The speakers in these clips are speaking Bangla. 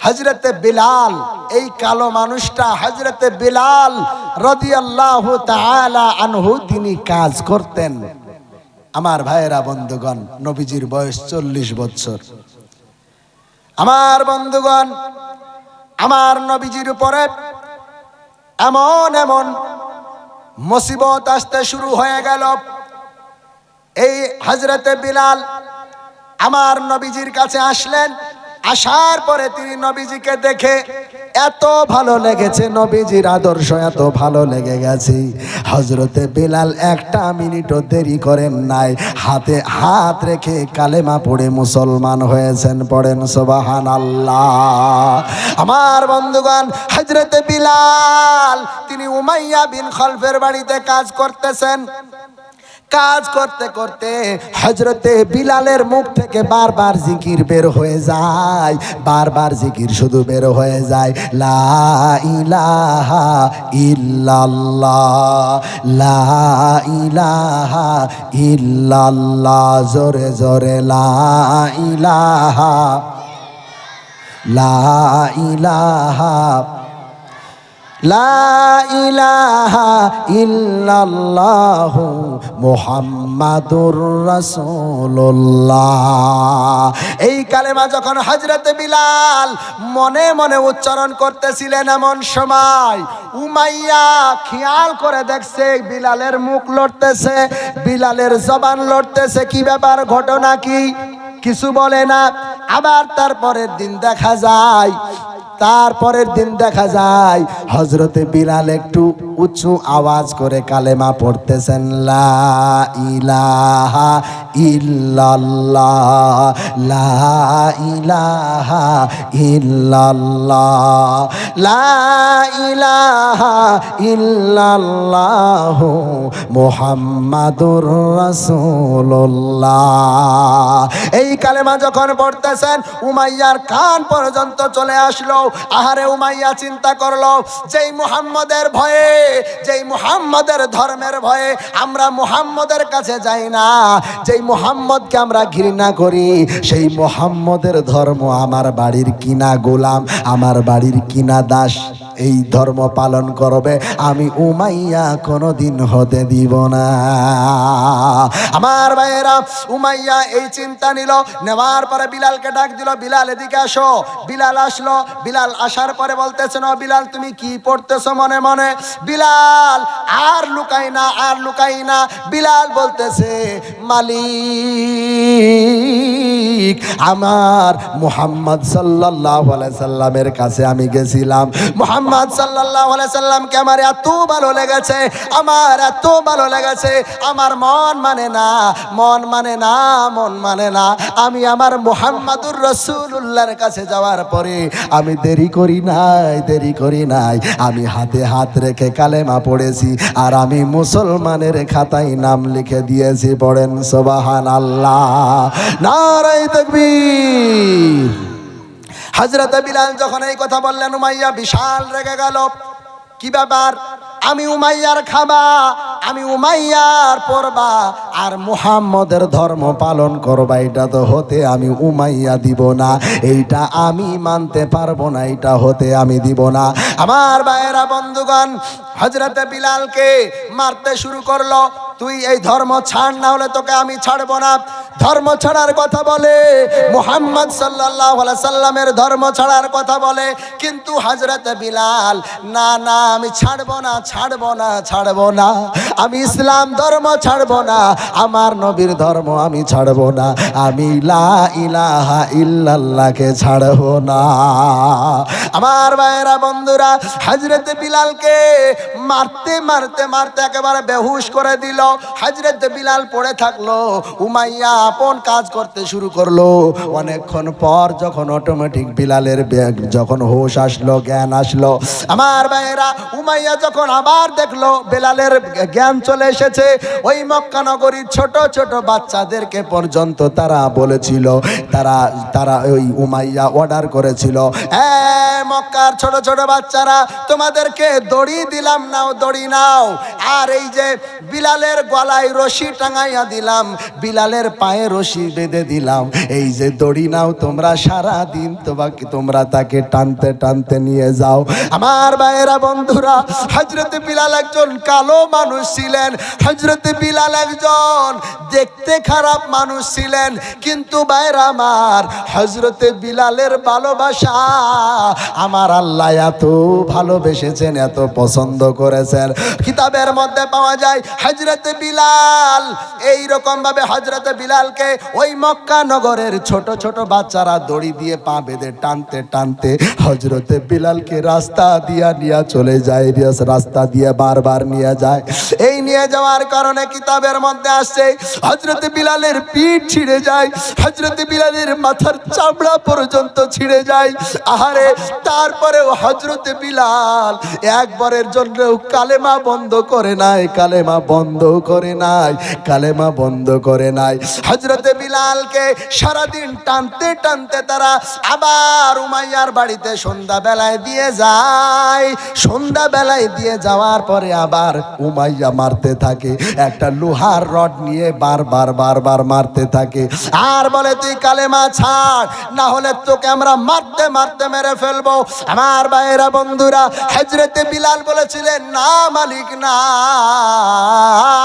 হজরতে বিলাল, এই কালো মানুষটা হজরতে বিলাল রদিয়াল্লাহু আনহু তিনি কাজ করতেন। আমার ভাইয়েরা, বন্ধুগণ, নবীজির বয়স চল্লিশ বছর। আমার বন্ধুগণ, আমার নবীজির উপরে এমন এমন মুসিবত আসতে শুরু হয়ে গেল। এই হজরতে বিলাল আমার নবীজির কাছে আসলেন আসার পরে তিনি নবীজিকে দেখে, এত ভালো লেগেছে নবীজির আদর্শ, এত ভালো লেগে গেছে। হজরতে বিলাল একটা মিনিটও দেরি করেন নাই। হাতে হাত রেখে কালেমা পড়ে মুসলমান হয়েছেন, পড়েন সোবাহান আল্লাহ আমার বন্ধুগণ হজরতে বিলাল, তিনি উমাইয়া বিন খলফের বাড়িতে কাজ করতেছেন। কাজ করতে করতে হজরতে বিলালের মুখ থেকে বারবার জিকির বের হয়ে যায়। বারবার জিকির শুধু বের হয়ে যায়। লা ইলাহা ইল্লাল্লাহ, লা ইলাহা ইল্লাল্লাহ, জোরে জোরে লা ইলাহা লা ইলাহা ইল্লাল্লাহ মুহাম্মাদুর রাসূলুল্লাহ। এই কালেমা যখন হযরতে বিলাল মনে মনে উচ্চারণ করতেছিলেন এমন সময়, উমাইয়া খেয়াল করে দেখছে বিলালের মুখ লড়তেছে, বিলালের জবান লড়তেছে, কি ব্যাপার ঘটনা কি? কিছু বলে না। আবার তারপরের দিন দেখা যায় তারপরের দিন দেখা যায় হজরতে বিলাল একটু উঁচু আওয়াজ করে কালেমা পড়তেছেন, লা ইলাহা ইল্লাল্লাহ, লা ইলাহা ইল্লাল্লাহ, লা ইলাহা ইল্লাল্লাহ মুহাম্মাদুর রাসূলুল্লাহ। এই কালেমা যখন পড়তেছেন, উমাইয়ার কান পর্যন্ত চলে আসলো। আহারে উমাইয়া চিন্তা করল, যেই মুহাম্মদের ভয়ে, যেই মুহাম্মদের ধর্মের ভয়ে আমরা মুহাম্মদের কাছে যাই না, যেই মুহাম্মদকে আমরা ঘৃণা করি, সেই মুহাম্মদের ধর্ম আমার বাড়ির কিনা গোলাম, আমার বাড়ির কিনা দাস, এই ধর্ম পালন করবে, আমি উমাইয়া কোনোদিন হতে দিব না। আমার ভাইয়েরা, উমাইয়া এই চিন্তা নিল, নেওয়ার পরে বিলালকে ডাক দিল, বিলাল, এদিকে আসো। বিলাল আসলো, বিলাল আসার পরে বলতেছে না বিলাল, তুমি কি পড়তেছো মনে মনে? বিলাল, আর লুকাই না, আর লুকাই না। বিলাল বলতেছে, মালিক আমার মুহাম্মদ আলাইহি সাল্লামের কাছে আমি গেছিলাম। মুহাম্মদ আলাইহি সাল্লামকে আমার এত ভালো লেগেছে, আমার এত ভালো লেগেছে। আমার মন মানে না, মন মানে না, মন মানে না। আমি আমার মুহাম্মাদুর রাসূলুল্লাহর কাছে যাওয়ার পরে আমি দেরি করি নাই, দেরি করি নাই। আমি হাতে হাত রেখে কালেমা পড়েছি আর আমি মুসলমানের খাতায় নাম লিখে দিয়েছি, পড়েন সোবাহান আল্লাহ নারাই তাকবীর। হজরত বিলাল যখন এই কথা বললেন, উমাইয়া বিশাল রেগে গেল। কি ব্যাপার? আমি উমাইয়ার খাবা, আমি উমাইয়ার পড়বা আর মুহাম্মদের ধর্ম পালন করবা, এটা তো হতে আমি উমাইয়া দিব না। এইটা আমি মানতে পারব না, এটা হতে আমি দিব না। আমার ভাইয়েরা, বন্ধুগণ হজরতে বিলালকে মারতে শুরু করল। তুই এই ধর্ম ছাড়, না হলে তোকে আমি ছাড়বো না। ধর্ম ছাড়ার কথা বলে, মুহাম্মদ আলাইহি সাল্লামের ধর্ম ছাড়ার কথা বলে, কিন্তু হযরত বিলাল, না না, আমি ছাড়বো না ছাড়বো না ছাড়বো না। আমি ইসলাম ধর্ম ছাড়বো না, আমার নবীর ধর্ম আমি ছাড়বো না। আমি লা ইলাহা ইল্লাল্লাহকে ছাড়বো না। আমার ভাইয়েরা, বন্ধুরা, হযরত বিলালকে মারতে মারতে মারতে একেবারে বেহুশ করে দিল। হযরত বিলাল পড়ে থাকল উমাইয়া আপন কাজ করতে শুরু করল। অনেকক্ষণ পর যখন অটোমেটিক বিলালের ব্যাগ- যখন হোশ আসলো জ্ঞান আসলো আমার ভাইয়েরা উমাইয়া যখন আবার দেখল বেলালের জ্ঞান চলে এসেছে ওই মক্কা নগরীর ছোট ছোট বাচ্চাদেরকে পর্যন্ত তারা বলেছিল তারা তারা ওই উমাইয়া অর্ডার করেছিল "এ, মক্কার ছোট ছোট বাচ্চারা তোমাদেরকে দড়ি দিলাম নাও দড়ি নাও। আর এই যে বিলালের গলায় রশি টাঙাইয়া দিলাম, বিলালের পায়ে রশি বেঁধে দিলাম। এই যে দড়ি নাও তোমরা সারা দিন তোমাকে, তোমরা তাকে টানতে টানতে নিয়ে যাও। আমার ভাইয়েরা বন্ধুরা হজরত বিলাল একজন কালো মানুষ ছিলেন। হজরত বিলাল একজন দেখতে খারাপ মানুষ ছিলেন। কিন্তু ভাইরা আমার হজরত বিলালের ভালোবাসা আমার আল্লাহ এত ভালোবেসেছেন, এত পছন্দ করেছেন। কিতাবের মধ্যে পাওয়া যায় হজরত বিলাল এই রকম ভাবে হজরত বিলালকে ওই মক্কা নগরের ছোট ছোট বাচ্চারা দড়ি দিয়ে পা বেঁধে টানতে টানতে হজরতে বিলালকে রাস্তা দিয়া নিয়ে চলে যায় রিয়াস রাস্তা দিয়ে বারবার নিয়ে যায়। এই নিয়ে যাওয়ার কারণে কিতাবের মধ্যে আসছে হজরতে বিলালের পিঠ ছিঁড়ে যায় হজরতে বিলালের মাথার চামড়া পর্যন্ত ছিঁড়ে যায়। আহারে, তারপরেও হজরতে বিলাল একবারের জন্য কালেমা বন্ধ করে নাই, কালেমা বন্ধ করে নাই, কালেমা বন্ধ করে নাই। হজরতে বিলালকে সারাদিন টানতে টানতে তারা আবার উমাইয়ার বাড়িতে সন্ধ্যা বেলায় দিয়ে যায়। সন্ধ্যা বেলায় দিয়ে যাওয়ার পরে আবার উমাইয়া মারতে থাকে, একটা লোহার রড নিয়ে বারবার বারবার মারতে থাকে। আর বলে, তুই কালেমা ছাড়, না হলে তোকে আমরা মারতে মারতে মেরে ফেলব। আমার ভাইয়েরা, বন্ধুরা হজরতে বিলাল বলেছিলেন, না মালিক, না।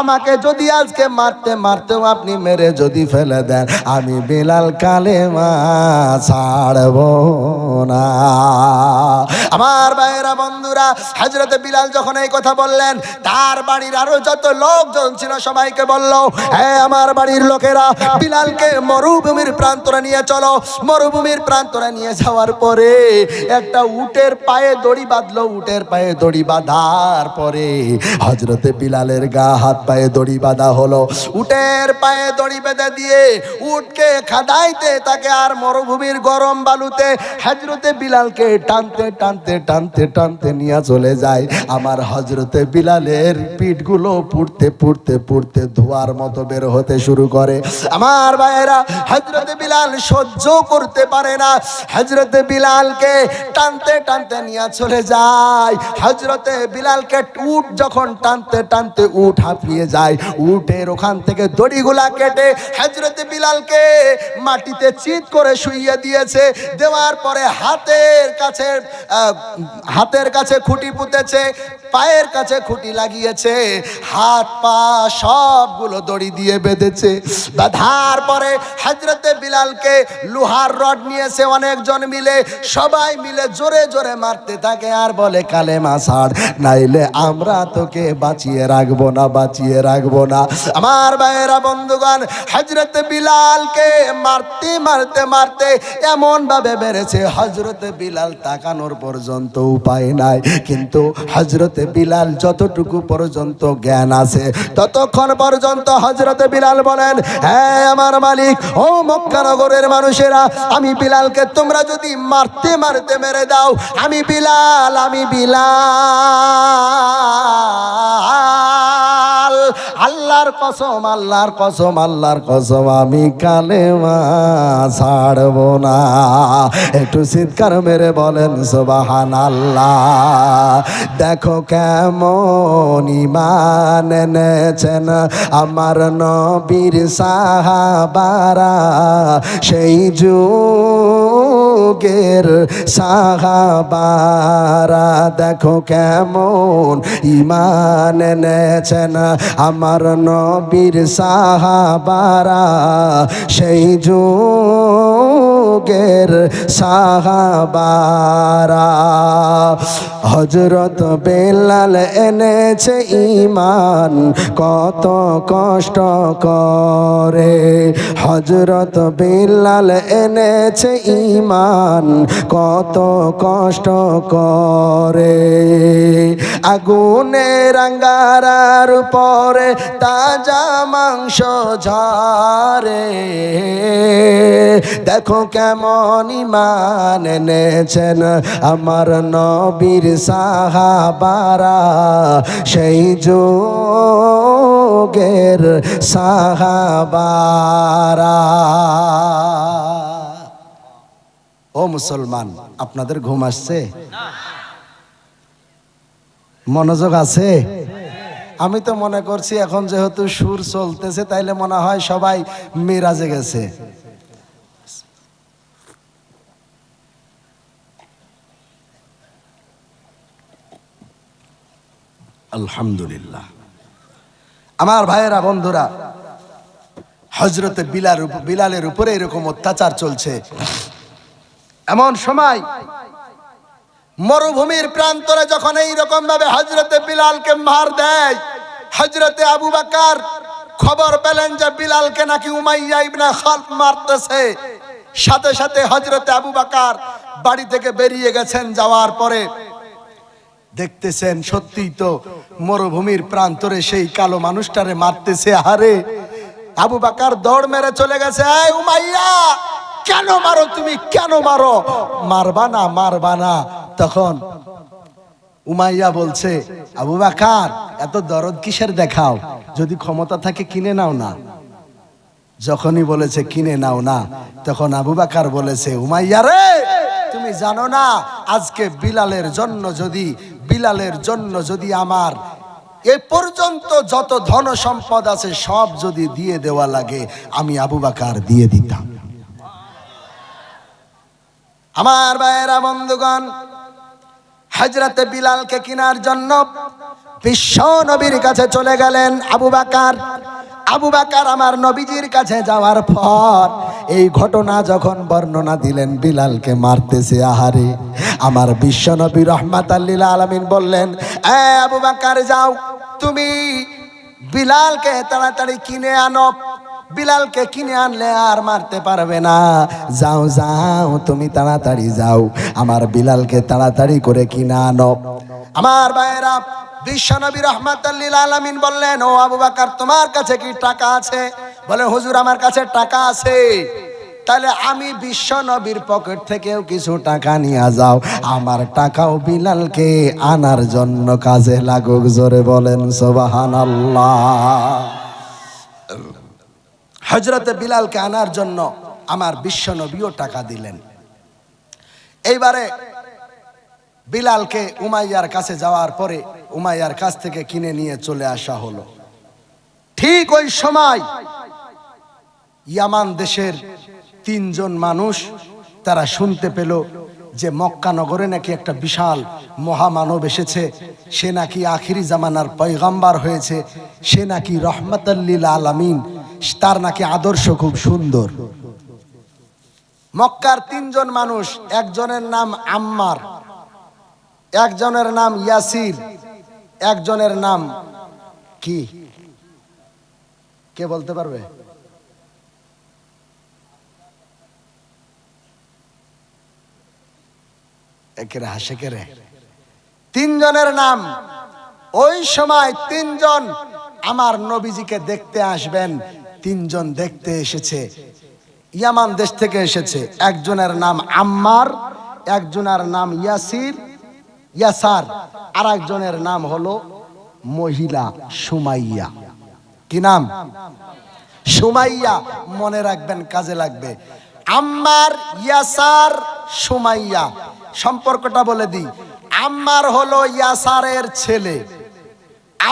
আমাকে যদি আজকে মারতে, মারতেও আপনি মেরে যদি ফেলে দেন, আমি বিলাল কালেমা ছাড়ব না। আমার ভাইয়েরা, বন্ধুরা হজরতে বিলাল যখন এই কথা বললেন, তার বাড়ির আরও যত লোকজন ছিল সবাইকে বলল হ্যাঁ আমার বাড়ির লোকেরা, বিলালকে মরুভূমির প্রান্তরে নিয়ে চলো। মরুভূমির প্রান্তরে নিয়ে যাওয়ার পরে একটা উটের পায়ে দড়ি বাঁধলো, উটের পায়ে দড়ি বাঁধার পরে হজরতে বিলালের গা হাত পায়ে দড়ি বাঁধা হলো। উটের পায়ে দড়ি বেঁধে দিয়ে উটকে খাদাইতে তাকে আর মরুভূমির গরম বালুতে হজরতে বিলালকে টানতে টানতে টানতে টানতে নিয়ে চলে যায়। আমার হজরতে বিলালের পিঠগুলো পুড়তে পুড়তে পুড়তে ধোয়ার মতো বের হতে শুরু করে। আমার ভাইয়েরা হজরতে বিলাল সহ্য করতে পারে না। হজরতে বিলালকে টানতে টানতে নিয়ে চলে যায়। হজরতে বিলালকে উঠ যখন টানতে টানতে উঠ হাঁপিয়ে যায়। উঠের ওখান থেকে দড়িগুলা কেটে হজরতে বিলালকে মাটিতে চিত করে শুইয়ে দিয়েছে। দেওয়ার পরে হাতের কাছে হাতের কাছে খুঁটি পুঁতেছে, পায়ের কাছে খুঁটি লাগিয়েছে। হাত, পা সবগুলো দড়ি দিয়ে বেঁধেছে। বাঁধার পরে হজরতে বিলালকে লোহার রড নিয়েছে অনেকজন মিলে। সবাই মিলে জোরে জোরে মারতে থাকে আর বলে কালে মাসার নাইলে আমরা তোকে বাঁচিয়ে রাখব না বাঁচিয়ে রাখব না। আমার ভাইয়েরা, বন্ধুগণ হজরত বিলালকে মারতে মারতে মারতে এমন ভাবে বেড়েছে হজরত বিলাল তাকানোর পর্যন্ত উপায় নাই। কিন্তু হজরত বিলাল যতটুকু পর্যন্ত জ্ঞান আছে, ততক্ষণ পর্যন্ত হজরত বিলাল বলেন হ্যাঁ আমার মালিক, ও মক্কানগরের মানুষেরা, আমি বিলালকে তোমরা যদি মারতে মারতে মেরে দাও, আমি বিলাল আমি বিলাল। আল্লাহর কসম আল্লাহর কসম আল্লাহর কসম, আমি কালেমা ছাড়ব না। একটু চিৎকার মেরে বলেন সোবাহান আল্লাহ দেখো কেমন ইমান এনেছেন আমার নবীর সাহাবারা। সেই যুগের সাহাবারা দেখো কেমন ইমান এনেছেন। আমার নবীর সাহাবারা সেই যুগের সাহাবারা। হজরত বেলাল এনেছে ইমান কত কষ্ট করে। হজরত বেলাল এনেছে ইমান কত কষ্ট করে। আগুনের আঙ্গারার পরে তাজা মাংস ঝরে দেখো কেমন ইমান এনেছেন? আমার নবীর সাহাবারা সেই যোগের সাহাবারা। ও মুসলমান, আপনাদের ঘুম আসছে? মনোযোগ আছে? আমি তো মনে করছি এখন যেহেতু সুর চলতেছে, তাইলে মনে হয় সবাই মিরাজে গেছে। আলহামদুলিল্লাহ। আমার ভাইয়েরা, বন্ধুরা হজরতে বিলাল বিলালের উপরে এরকম অত্যাচার চলছে। এমন সময় মরুভূমির প্রান্তরে যখন এই রকম ভাবে হজরতে বিলালকে মার দেয় হজরতে আবু বাকার খবর পেলেন যে বিলালকে নাকি উমাইয়া ইবনে খালফ মারতেছে। সাথে সাথে হজরতে আবু বাকার বাড়ি থেকে বেরিয়ে গেছেন যাওয়ার পরে দেখতেছেন, সত্যিই তো মরুভূমির প্রান্তরে সেই কালো মানুষটারে মারতেছে আরে আবু বাকার দৌড় মেরে চলে গেছে কেন মারো তুমি? কেন মারো? মারবা না মারবা না। তখন উমাইয়া বলছে, আবু বাকার, এত দরদ কিসের দেখাও? যদি ক্ষমতা থাকে কিনে নাও না। যখনই বলেছে, কিনে নাও না। তখন আবু বাকার বলেছে, উমাইয়া রে তুমি জানো না, আজকে বিলালের জন্য যদি, বিলালের জন্য যদি আমার এ পর্যন্ত যত ধন সম্পদ আছে সব যদি দিয়ে দেওয়া লাগে, আমি আবু বাকার দিয়ে দিতাম। আমার ভাইয়েরা, বন্ধুগণ হাজরাতে বিলালকে কেনার জন্য বিশ্ব নবীর কাছে চলে গেলেন আবু বাকার। আবু বাকার আমার নবীজির কাছে যাওয়ার পর এই ঘটনা যখন বর্ণনা দিলেন, বিলালকে মারতেছে, আহারে। আমার বিশ্ব নবী রহমাত আল্লিল আলমিন বললেন, এ আবু বাকার, যাও। তুমি বিলালকে তাড়াতাড়ি কিনে আনো। বিলালকে কিনে আনলে আর মারতে পারবে না। যাও যাও, তুমি তাড়াতাড়ি যাও। আমার বিলালকে তাড়াতাড়ি করে কিনে আনো। আমার ভাইয়েরা বিশ্বনবী রহমাতাল্লিল আলামিন বললেন, ও আবু বাকার, তোমার কাছে কি টাকা আছে? বলে, হুজুর, আমার কাছে টাকা আছে। তাহলে আমি বিশ্ব নবীর পকেট থেকেও কিছু টাকা নিয়ে যাও। আমার টাকাও বিলালকে আনার জন্য কাজে লাগুক, জোরে বলেন সোবাহান হজরতে বিলালকে আনার জন্য আমার বিশ্ব নবীও টাকা দিলেন। এইবারে বিলালকে উমাইয়ার কাছে যাওয়ার পরে উমাইয়ার কাছ থেকে কিনে নিয়ে চলে আসা হলো। ঠিক ওই সময় ইয়ামান দেশের তিনজন মানুষ তারা শুনতে পেল যে মক্কা নগরে নাকি একটা বিশাল মহামানব এসেছে। সে নাকি আখিরি জামানার পয়গাম্বার হয়েছে। সে নাকি রহমতাল্লিল আলামিন। তার নাকি আদর্শ খুব সুন্দর। মক্কার তিনজন মানুষ, একজনের নাম আম্মার, একজনের নাম ইয়াসির একজনের নাম কি? কে বলতে পারবে? একেরে হাসে কেরে তিনজনের নাম। ওই সময় তিনজন আমার নবীজিকে দেখতে আসবেন। তিনজন দেখতে এসেছে। ইয়ামান দেশ থেকে এসেছে। একজনের নাম আম্মার, একজনের নাম ইয়াসির ইয়াসার আর একজনের নাম হলো মহিলা সুমাইয়া। কি নাম? সুমাইয়া, মনে রাখবেন, কাজে লাগবে। আম্মার ইয়াসার সুমাইয়া, সম্পর্কটা বলে দিই। আম্মার হলো ইয়াসারের ছেলে।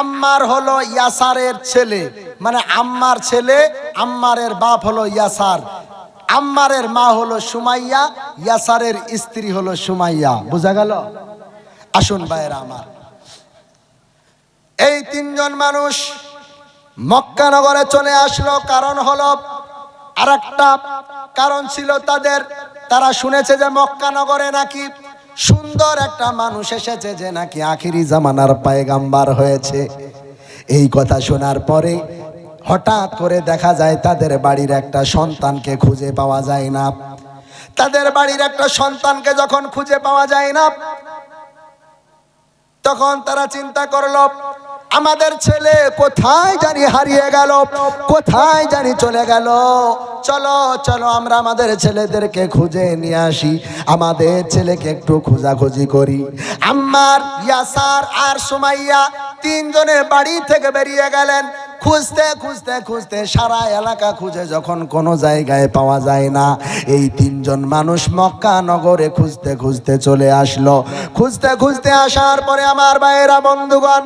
আম্মার হলো ইয়াসারের ছেলে। মানে আম্মার ছেলে, আম্মারের বাপ হলো ইয়াসার। আম্মারের মা হলো সুমাইয়া, ইয়াসারের স্ত্রী হলো সুমাইয়া। বোঝা গেল? আসুন ভাইয়েরা আমার। এই তিনজন মানুষ মক্কা নগরে চলে আসলো, কারণ হলো আর একটা কারণ ছিল তাদের। তারা শুনেছে যে মক্কা নগরে নাকি সুন্দর একটা মানুষ এসেছে যে নাকি আখিরি জামানার পায়গাম্বার হয়েছে। এই কথা শোনার পরে হঠাৎ করে দেখা যায় তাদের বাড়ির একটা সন্তানকে খুঁজে পাওয়া যায় না। তাদের বাড়ির একটা সন্তানকে যখন খুঁজে পাওয়া যায় না তখন তারা চিন্তা করল, আমাদের ছেলে কোথায় জানি হারিয়ে গেল, কোথায় জানি চলে গেল? চলো চলো, আমরা আমাদের ছেলেদেরকে খুঁজে নিয়ে আসি। আমাদের ছেলেকে একটু খোঁজাখুঁজি করি। আম্মার, ইয়াসার আর সুমাইয়া তিনজনের বাড়ি থেকে বেরিয়ে গেলেন। খুঁজতে খুঁজতে খুঁজতে সারা এলাকা খুঁজে যখন কোনো জায়গায় পাওয়া যায় না, এই তিনজন মানুষ মক্কা নগরে খুঁজতে খুঁজতে চলে আসলো। খুঁজতে খুঁজতে আসার পরে আমার ভাইয়েরা, বন্ধুগণ,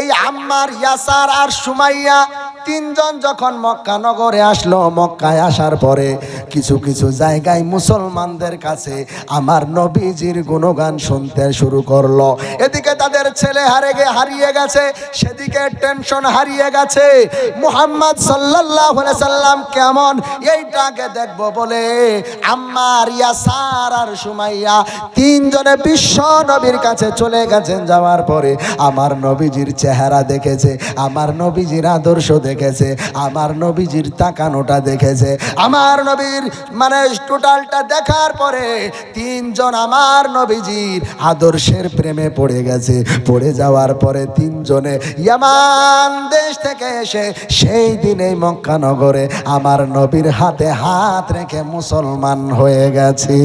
এই আম্মার, ইয়াসার আর সুমাইয়া তিনজন যখন মক্কা নগরে আসলো, মক্কায় আসার পরে কিছু কিছু জায়গায় মুসলমানদের কাছে আমার নবীজির গুণগান শুনতে শুরু করল। এদিকে তাদের ছেলে হারে গে হারিয়ে গেছে, সেদিকে টেনশন হারিয়ে গেছে। মুহাম্মদ আলাইহি সাল্লাম কেমন? এইটাকে দেখব বলে আম্মার ইয়াসার আর সুমাইয়া তিনজনে বিশ্ব নবীর কাছে চলে গেছেন। যাওয়ার পরে আমার নবীজির চেহারা দেখেছে, আমার নবীজির আদর্শ দেখেছে, আমার নবীজির তাকানোটা দেখেছে। আমার নবীর মানে টোটালটা দেখার পরে তিনজন আমার নবীজির আদর্শের প্রেমে পড়ে গেছে। পড়ে যাওয়ার পরে তিনজনে ইয়ামান দেশ থেকে এসে সেই দিনে মক্কানগরে আমার নবীর হাতে হাত রেখে মুসলমান হয়ে গেছে।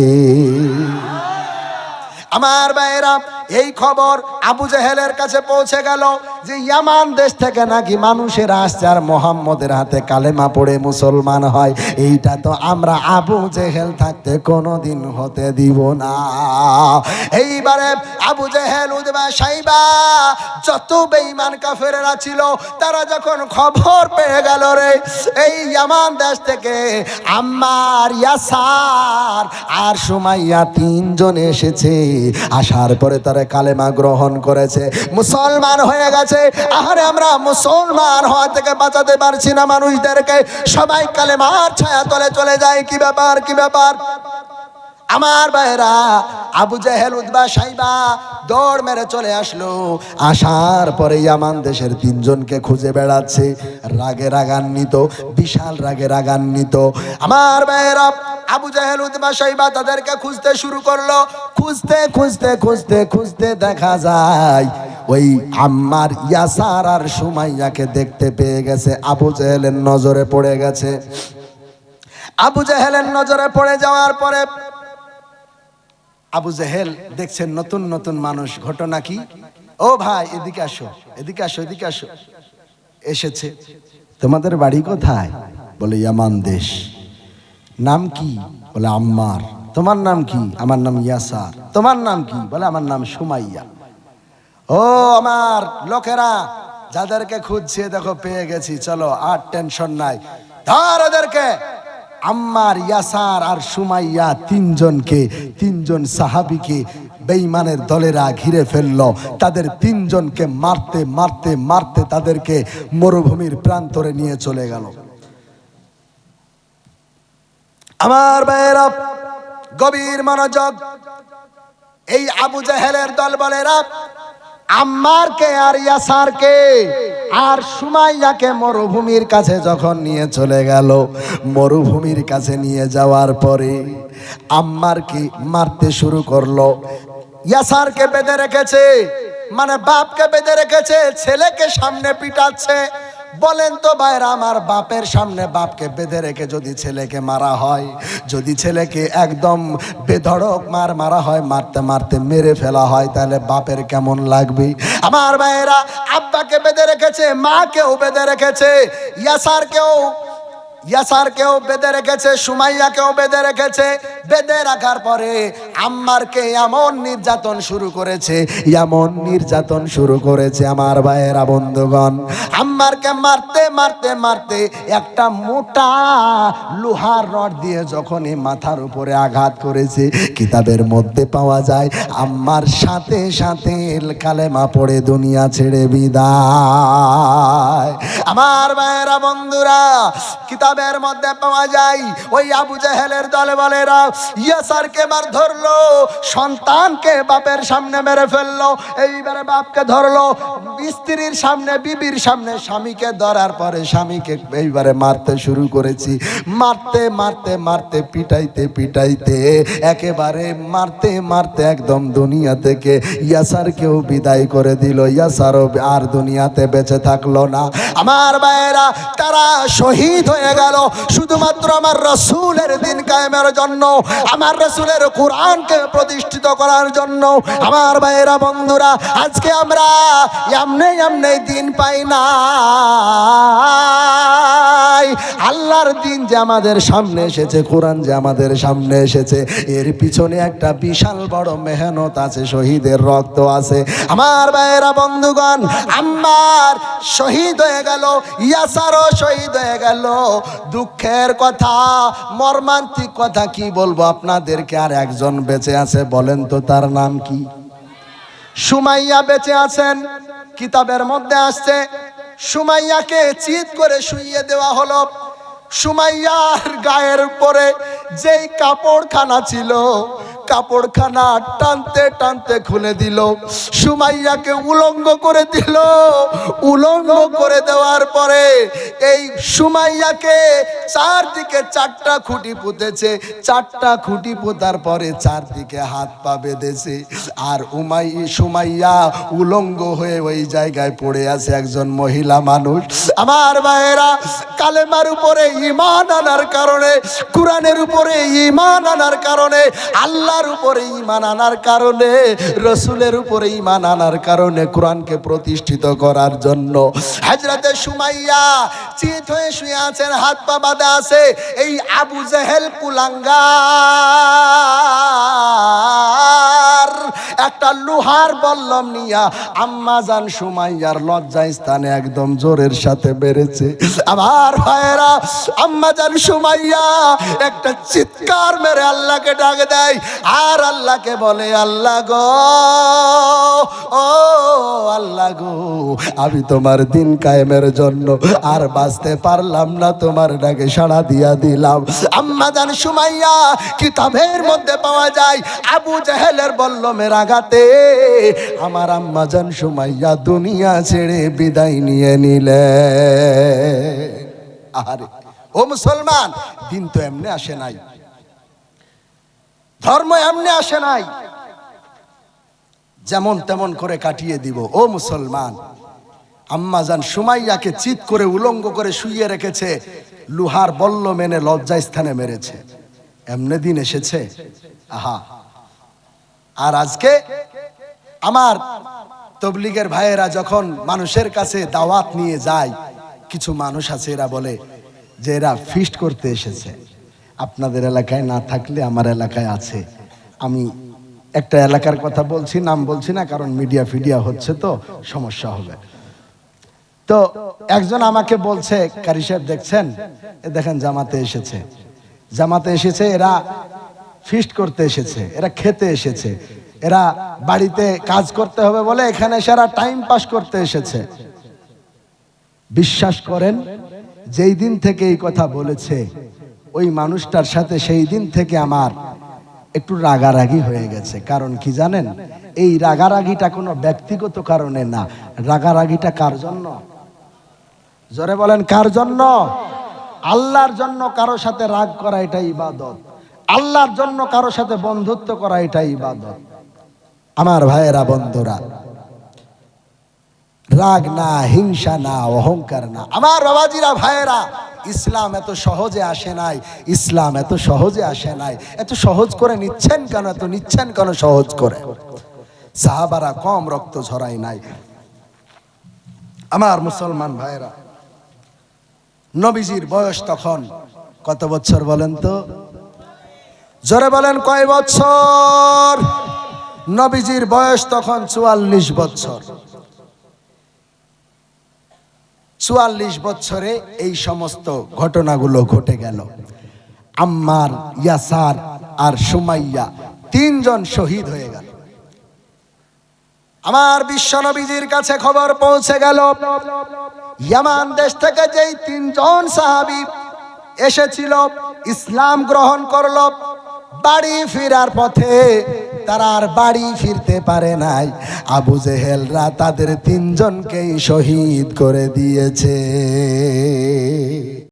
আমার ভাইয়েরা এই খবর আবু জেহেলের কাছে পৌঁছে গেল যে ইয়ামান দেশ থেকে নাকি মানুষের আসছে আর মোহাম্মদের হাতে কালেমা পড়ে মুসলমান হয়। এইটা তো আমরা আবু জেহেল থাকতে কোনোদিন হতে দিব না। এইবারে আবু জেহেল উদবা সাইবা যত বেঈমান কাফেরেরা ছিল, তারা যখন খবর পেয়ে গেল রে, এই ইয়ামান দেশ থেকে আম্মার ইয়াসার আর সুমাইয়া তিনজন এসেছে। আসার পরে তারা কালেমা গ্রহণ করেছে। মুসলমান হয়ে গেছে। আহারে আমরা মুসলমান হওয়া থেকে বাঁচাতে পারছি না মানুষদেরকে। সবাই কালেমার ছায়া তলে চলে যায়। কি ব্যাপার? কি ব্যাপার? আমার ভাইরা আবু জাহেল উদ্বা সাইবা দৌড় মেরে চলে আসলো। আসার পরে ইয়ামান দেশের তিনজনকে খুঁজে বেড়াচ্ছে। রাগে রাগান্বিত, বিশাল রাগে রাগান্বিত। আমার ভাইরা আবু জাহেল উদ্বা সাইবা তাদেরকে খুঁজতে শুরু করল। খুঁজতে খুঁজতে খুঁজতে খুঁজতে দেখা যায়, ওই আম্মার ইয়াসার আর সুমাইয়াকে দেখতে পেয়ে গেছে। আবু জাহেলের নজরে পড়ে গেছে। আবু জাহেলের নজরে পড়ে যাওয়ার পরে আবু জেহেল দেখছেন নতুন নতুন মানুষ, ঘটনা কি? ও ভাই, এদিকে আসো এদিকে আসো এদিকে আসো। এসেছে। তোমাদের বাড়ি কোথায়? বলে, ইয়ামান দেশ। নাম কি? বলে, আম্মার। তোমার নাম কি? আমার নাম ইয়াসার। তোমার নাম কি? বলে, আমার নাম সুমাইয়া। ও আমার লোকেরা, যাদেরকে খুঁজছে, দেখো, পেয়ে গেছি। চলো, আর টেনশন নাই। ধর ওদেরকে। আম্মার ইয়াসার আর সুমাইয়া তিনজনকে, তিনজন সাহাবিকে বেঈমানের দলেরা ঘিরে ফেলল। তাদের তিনজনকে মারতে মারতে মারতে তাদেরকে মরুভূমির প্রান্তরে নিয়ে চলে গেল। আমার ভাইয়েরা, গভীর মনোযোগ। এই আবু জাহেলের দল বলেরা আম্মারকে আর ইয়াসারকে আর সুমাইয়াকে মরুভূমির কাছে যখন নিয়ে চলে গেল, মরুভূমির কাছে নিয়ে যাওয়ার পরে আম্মারকে মারতে শুরু করল? ইয়াসারকে বেঁধে রেখেছে? মানে বাপকে বেঁধে রেখেছে? ছেলেকে সামনে পিটাচ্ছে? বলেন তো ভাইরা, আমার বাপের সামনে বাপকে বেঁধে রেখে যদি ছেলেকে মারা হয়, যদি ছেলেকে একদম বেধড়ক মার মারা হয়, মারতে মারতে মেরে ফেলা হয়, তাহলে বাপের কেমন লাগবে? আমার ভাইয়েরা, আব্বাকে বেঁধে রেখেছে, মাকেও বেঁধে রেখেছে, ইয়াসারকেও ইয়াসারকেও বেঁধে রেখেছে, সুমাইয়াকেও বেঁধে রেখেছে। বেঁধে রাখার পরে আম্মারকে এমন নির্যাতন শুরু করেছে, এমন নির্যাতন শুরু করেছে আমার ভাইয়েরা বন্ধুগণ। আম্মারকে মারতে মারতে মারতে একটা মোটা লোহার রড দিয়ে যখনই মাথার উপরে আঘাত করেছে, কিতাবের মধ্যে পাওয়া যায়, আম্মার সাথে সাথে কালেমা পড়ে দুনিয়া ছেড়ে বিদায়। আমার ভাইয়েরা বন্ধুরা কিতাবের মধ্যে পাওয়া যায়। ওই আবু জাহেলের দলে বলেরা, ইয়াসারকে মার ধরলো, সন্তানকে বাপের সামনে মেরে ফেলল, এইবারে বাপকে ধরলো, স্ত্রীর সামনে, বিবির সামনে, স্বামীকে ধরার পরে স্বামীকে এইবারে মারতে শুরু করেছি। মারতে মারতে মারতে, পিটাইতে পিটাইতে, একেবারে মারতে মারতে একদম দুনিয়া থেকে ইয়াসারকেও বিদায় করে দিল। ইয়াসারও আর দুনিয়াতে বেঁচে থাকল না। আমার ভাইয়েরা, তারা শহীদ হয়ে গেল। শুধুমাত্র আমার রসুলের দিন কায়েমের জন্য, আমার রসুলের কোরআনকে প্রতিষ্ঠিত করার জন্য। আমার ভাইয়েরা, বন্ধুরা, আজকে আমরা এমনি এমনি দিন পাই না। দিন যে আমাদের সামনে এসেছে, কোরআন যে আমাদের সামনে এসেছে, এর পিছনে একটা বিশাল বড় মেহনত আছে, শহীদের রক্ত আছে। আমার ভাইয়েরা, বন্ধুগণ আমার শহীদ হয়ে গেল, ইয়াসারও শহীদ হয়ে গেল। দুঃখের কথা, মর্মান্তিক কথা কি বলব? আপনাদেরকে আর একজন বেঁচে আছে, বলেন তো তার নাম কি? সুমাইয়া বেঁচে আছেন, কিতাবের মধ্যে আসছে, সুমাইয়াকে চিৎ করে শুইয়ে দেওয়া হলো। সুমাইয়ার গায়ের উপরে যেই কাপড়খানা ছিল কাপড়খানা টানতে টানতে খুলে দিল। সুমাইয়াকে উলঙ্গ করে দিল। উলঙ্গ করে দেওয়ার পরে এই সুমাইয়াকে চারদিকে চারটা খুঁটি পুঁতেছে। চারটা খুঁটি পোতার পরে চারদিকে হাত পা বেঁধেছে। আর উমাই, সুমাইয়া উলঙ্গ হয়ে ওই জায়গায় পড়ে আছে একজন মহিলা মানুষ। আমার ভাইয়েরা, কালেমার উপরে ইমান আনার কারণে, কোরআনের উপরে ইমান আনার কারণে আল্লাহর উপরে ইমান আনার কারণে, রসুলের উপরে ইমান আনার কারণে কোরআনকে প্রতিষ্ঠিত করার জন্য। হাজরাতে সুমাইয়া চিত হয়ে শুয়ে আছেন, হাত পা বাঁধা আছে, এই আবু জেহেল একটা লোহার বল্লম নিয়া আম্মাজান সুমাইয়ার লজ্জা স্থানে একদম জোরের সাথে বেড়েছে। ভাইয়েরা আম্মাজান সুমাইয়া একটা চিৎকার মেরে আল্লাহকে ডাক দেয়, আর আল্লাহকে বলে, আল্লাহ গো, ও আল্লাহ গো, আমি তোমার দিন কায়েমের জন্য আর বাঁচতে পারলাম না, তোমার ডাকে সাড়া দিয়া দিলাম। আম্মাজান সুমাইয়া কিতাবের মধ্যে পাওয়া যায়, আবু জাহেলের বল্লমের আঘাতে আমার আম্মাজান সুমাইয়া দুনিয়া ছেড়ে বিদায় নিয়ে নিলে। আরে ও মুসলমান, দিন তো এমনি আসে নাই। ধর্ম এমনি আসে নাই। যেমন তেমন করে কাটিয়ে দিব। ও মুসলমান আম্মাজান সুমাইয়াকে চিত করে উলঙ্গ করে শুইয়ে রেখেছে, লুহার বল্ল মেনে লজ্জা স্থানে মেরেছে। এমনি দিন এসেছে। আহা। আর আজকে আমার তবলিগের ভাইয়েরা যখন মানুষের কাছে দাওয়াত নিয়ে যায়, কিছু মানুষ আছে এরা বলে যে এরা ফিস্ট করতে এসেছে। আপনাদের এলাকায় না থাকলে আমার এলাকায় আছে। আমি একটা এলাকার কথা বলছি, নাম বলছি না, কারণ মিডিয়া ফিডিয়া হচ্ছে তো, সমস্যা হবে। তো একজন আমাকে বলছে, কারি সাহেব দেখছেন? দেখেন জামাতে এসেছে। জামাতে এসেছে, এরা ফিস্ট করতে এসেছে, এরা খেতে এসেছে, এরা বাড়িতে কাজ করতে হবে বলে এখানে সারা টাইম পাস করতে এসেছে। বিশ্বাস করেন, যেই দিন থেকে এই কথা বলেছে, ওই মানুষটার সাথে সেই দিন থেকে আমার একটু রাগারাগি হয়ে গেছে। কারণ কি জানেন? এই রাগারাগিটা কোনো ব্যক্তিগত কারণে না। রাগারাগিটা কার জন্য? জোরে বলেন, কার জন্য? আল্লাহর জন্য কারও সাথে রাগ করা এটা ইবাদত। আল্লাহর জন্য কারও সাথে বন্ধুত্ব করা এটা ইবাদত। আমার ভাইয়েরা, বন্ধুরা, রাগ না, হিংসা না, অহংকার না। আমার বাবাজিরা, ভাইয়েরা, ইসলাম এত সহজে আসে নাই, ইসলাম এত সহজে আসে নাই। এত সহজ করে নিচ্ছেন কেন? এত নিচ্ছেন কেন সহজ করে? সাহাবারা কম রক্ত ঝরাই নাই। আমার মুসলমান ভাইয়েরা, নবীজির বয়স তখন কত বছর বলেন তো? জোরে বলেন কয় বছর? নবীজির বয়স তখন চুয়াল্লিশ বছর। চুয়াল্লিশ বছরে এই সমস্ত ঘটনাগুলো ঘটে গেল। আম্মার, ইয়াসার আর সুমাইয়া তিনজন শহীদ হয়ে গেল। আমার বিশ্ব নবীজির কাছে খবর পৌঁছে গেল, ইয়ামান দেশ থেকে যেই তিনজন সাহাবি এসেছিল, ইসলাম গ্রহণ করল বাড়ি ফিরার পথে তারা আর বাড়ি ফিরতে পারে নাই। আবু জেহেলরা তাদের তিনজনকেই শহীদ করে দিয়েছে।